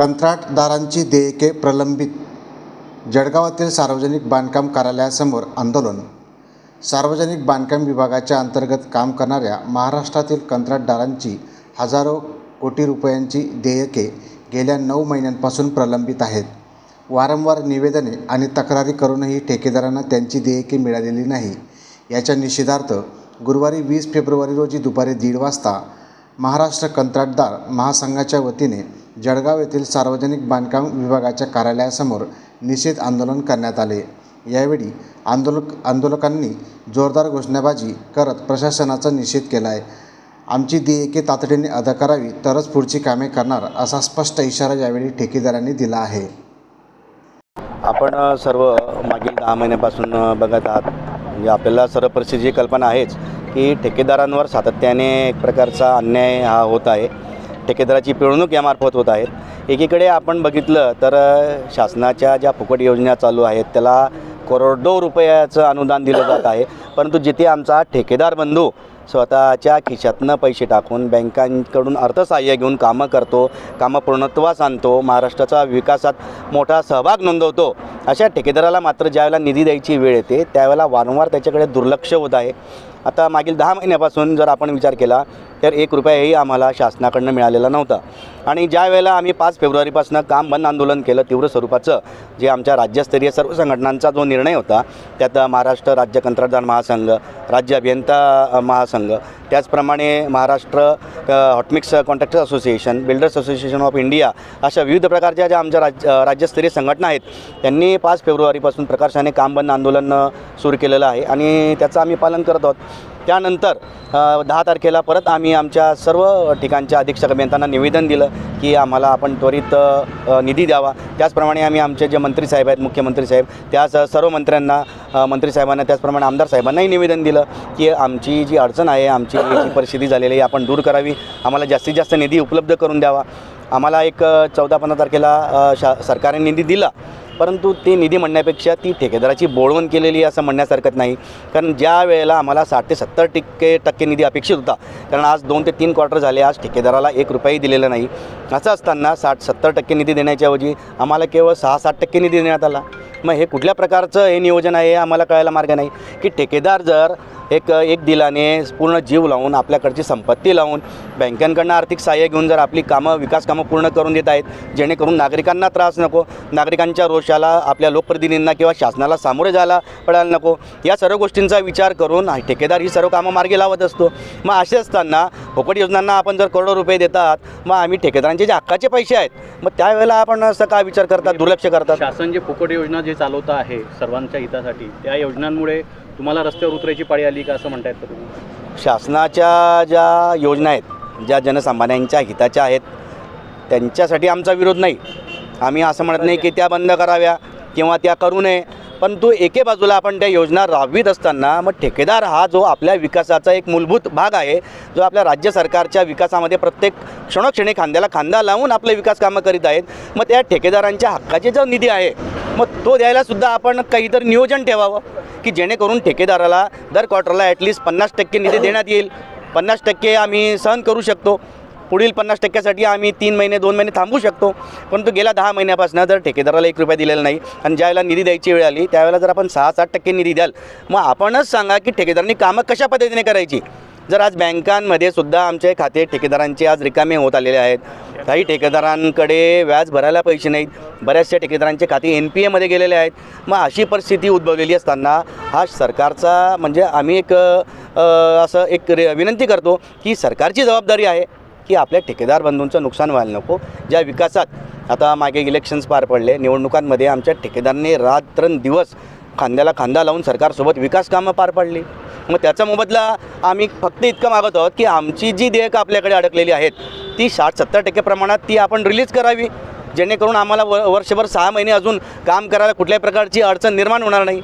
कंत्राटदारांची देयके प्रलंबित. जळगावातील सार्वजनिक बांधकाम कार्यालयासमोर आंदोलन. सार्वजनिक बांधकाम विभागाच्या अंतर्गत काम करणाऱ्या महाराष्ट्रातील कंत्राटदारांची हजारो कोटी रुपयांची देयके गेल्या नऊ महिन्यांपासून प्रलंबित आहेत. वारंवार निवेदने आणि तक्रारी करूनही ठेकेदारांना त्यांची देयके मिळालेली नाही. याच्या निषेधार्थ गुरुवारी वीस फेब्रुवारी रोजी दुपारी दीड वाजता महाराष्ट्र कंत्राटदार महासंघाच्या वतीने जळगाव येथील सार्वजनिक बांधकाम विभागाच्या कार्यालयासमोर निषेध आंदोलन करण्यात आले. यावेळी आंदोलक आंदोलकांनी जोरदार घोषणाबाजी करत प्रशासनाचा निषेध केला आहे आमची देयके तातडीने अदा करावी तरच पुढची कामे करणार असा स्पष्ट इशारा यावेळी ठेकेदारांनी दिला आहे. आपण सर्व मागील दहा महिन्यापासून बघत आहात. म्हणजे आपल्याला सर्व परिस्थितीची कल्पना आहेच की ठेकेदारांवर सातत्याने एक प्रकारचा अन्याय हा होत आहे. ठेकेदाराची पिळवणूक यामार्फत होत आहेत एकीकडे आपण बघितलं तर शासनाच्या ज्या फुकट योजना चालू आहेत त्याला करोडो रुपयाचं अनुदान दिलं जात आहे. परंतु जिथे आमचा ठेकेदार बंधू स्वतःच्या खिशातनं पैसे टाकून बँकांकडून अर्थसहाय्य घेऊन कामं करतो कामं पूर्णत्वास आणतो महाराष्ट्राचा विकासात मोठा सहभाग नोंदवतो अशा ठेकेदाराला मात्र ज्यावेळेला निधी द्यायची वेळ येते त्यावेळेला वारंवार त्याच्याकडे दुर्लक्ष होत आहे. आता मागील दहा महिन्यापासून जर आपण विचार केला तर एक रुपयाही आम्हाला शासनाकडनं मिळालेला नव्हता. आणि ज्या वेळेला आम्ही पाच फेब्रुवारीपासून काम बंद आंदोलन केलं तीव्र स्वरूपाचं जे आमच्या राज्यस्तरीय सर्व संघटनांचा जो निर्णय होता त्यात महाराष्ट्र राज्य कंत्राटदार महासंघ राज्य अभियंता महासंघ त्याचप्रमाणे Maharashtra hot mix contractors association builders association of India अशा विविध प्रकारच्या ज्या आमच्या राज्य राज्यस्तरीय संघटना आहेत त्यांनी पाच फेब्रुवारीपासून प्रकर्षाने काम बंद आंदोलन सुरू केलेलं आहे. आणि त्याचं आम्ही पालन करत आहोत. त्यानंतर दहा तारखेला परत आम्ही आमच्या सर्व ठिकाणच्या अधीक्षक अभियंत्यांना निवेदन दिलं की आम्हाला आपण त्वरित निधी द्यावा. त्याचप्रमाणे आम्ही आमचे जे मंत्री साहेब आहेत मुख्यमंत्री साहेब त्याच सर्व मंत्र्यांना मंत्री साहेबांना त्याचप्रमाणे आमदार साहेबांनाही निवेदन दिलं की आमची जी अडचण आहे आमची जी परिस्थिती झालेली आहे आपण दूर करावी. आम्हाला जास्तीत जास्त निधी उपलब्ध करून द्यावा. आम्हाला एक चौदा पंधरा तारखेला शा सरकारने निधी दिला. परंतु ते निधी म्हणण्यापेक्षा ती ठेकेदाराची बोळवण केलेली आहे असं म्हणण्यास हरकत नाही. कारण ज्या वेळेला आम्हाला साठ ते सत्तर टक्के टक्के निधी अपेक्षित होता कारण आज दोन ते तीन क्वार्टर झाले आज ठेकेदाराला एक रुपयाही दिलेला नाही. असं असताना साठ सत्तर टक्के निधी देण्याच्या ऐवजी आम्हाला केवळ सहा सात टक्के निधी देण्यात आला. मग हे कुठल्या प्रकारचं हे नियोजन आहे हे आम्हाला कळायला मार्ग नाही. की ठेकेदार जर एक एक दिलाने पूर्ण जीव लावून आपल्याकडची संपत्ती लावून बँकांकडनं आर्थिक सहाय्य घेऊन जर आपली कामं विकास कामं पूर्ण करून देत आहेत जेणेकरून नागरिकांना त्रास नको नागरिकांच्या रोषाला आपल्या लोकप्रतिनिधींना किंवा शासनाला सामोरे जायला पडायला नको या सर्व गोष्टींचा विचार करून ठेकेदार ही सर्व कामं मार्गी लावत असतो. मग असे असताना फुकट योजनांना आपण जर करोडो रुपये देतात मग आम्ही ठेकेदारांचे जे हक्काचे पैसे आहेत मग त्यावेळेला आपण असं काय विचार करतात दुर्लक्ष करतात? शासन जे फुकट योजना जे चालवतं आहे सर्वांच्या हितासाठी त्या योजनांमुळे तुम्हाला रस्त्यावर उतरायची पाळी आली का असं म्हणतायत का तुम्ही? शासनाच्या ज्या योजना आहेत ज्या जनसामान्यांच्या हिताच्या आहेत त्यांच्यासाठी आमचा विरोध नाही. आम्ही असं म्हणत नाही की त्या बंद कराव्या किंवा त्या करू नये. परंतु एके बाजूला आपण त्या योजना राबवित असताना मग ठेकेदार हा जो आपल्या विकासाचा एक मूलभूत भाग आहे जो आपल्या राज्य सरकारच्या विकासामध्ये प्रत्येक क्षणोक्षणी खांद्याला खांदा लावून आपले विकास कामं करीत आहेत मग त्या ठेकेदारांच्या हक्काचे जो निधी आहे मग तो द्यायला सुद्धा आपण काहीतरी नियोजन ठेवावं की जेणेकरून ठेकेदाराला दर क्वार्टरला ॲटलिस्ट पन्नास टक्के निधी देण्यात येईल. पन्नास टक्के आम्ही सहन करू शकतो. पुढील पन्नास टक्क्यासाठी आम्ही तीन महिने दोन महिने थांबू शकतो. परंतु गेल्या दहा महिन्यापासून जर ठेकेदाराला एक रुपया दिलेला नाही आणि ज्यावेळेला निधी द्यायची वेळ आली त्यावेळेला जर आपण सहा सात टक्के निधी द्याल मग आपणच सांगा की ठेकेदारांनी कामं कशा पद्धतीने करायची? जर आज बँकांमध्ये सुद्धा आमचे खाते ठेकेदारांचे आज रिकामे होत आलेले आहेत काही ठेकेदारांकडे व्याज भरायला पैसे नाहीत बऱ्याचशा ठेकेदारांचे खाते एन पी एमध्ये गेलेले आहेत मग अशी परिस्थिती उद्भवलेली असताना हा सरकारचा म्हणजे आम्ही एक असं एक विनंती करतो की सरकारची जबाबदारी आहे. की आपल्या ठेकेदार बंधूंचं नुकसान व्हायला नको. ज्या विकासात आता मागे इलेक्शन्स पार पडले निवडणुकांमध्ये आमच्या ठेकेदारांनी रात्रंदिवस खांद्याला खांदा लावून सरकारसोबत विकास कामं पार पाडली. मग त्याचा मोबदला आम्ही फक्त इतकं मागत आहोत की आमची जी देयकं आपल्याकडे अडकलेली आहेत ती साठ सत्तर टक्के प्रमाणात ती आपण रिलीज करावी. जेणेकरून आम्हाला व वर्षभर सहा महिने अजून काम करायला कुठल्याही प्रकारची अडचण निर्माण होणार नाही.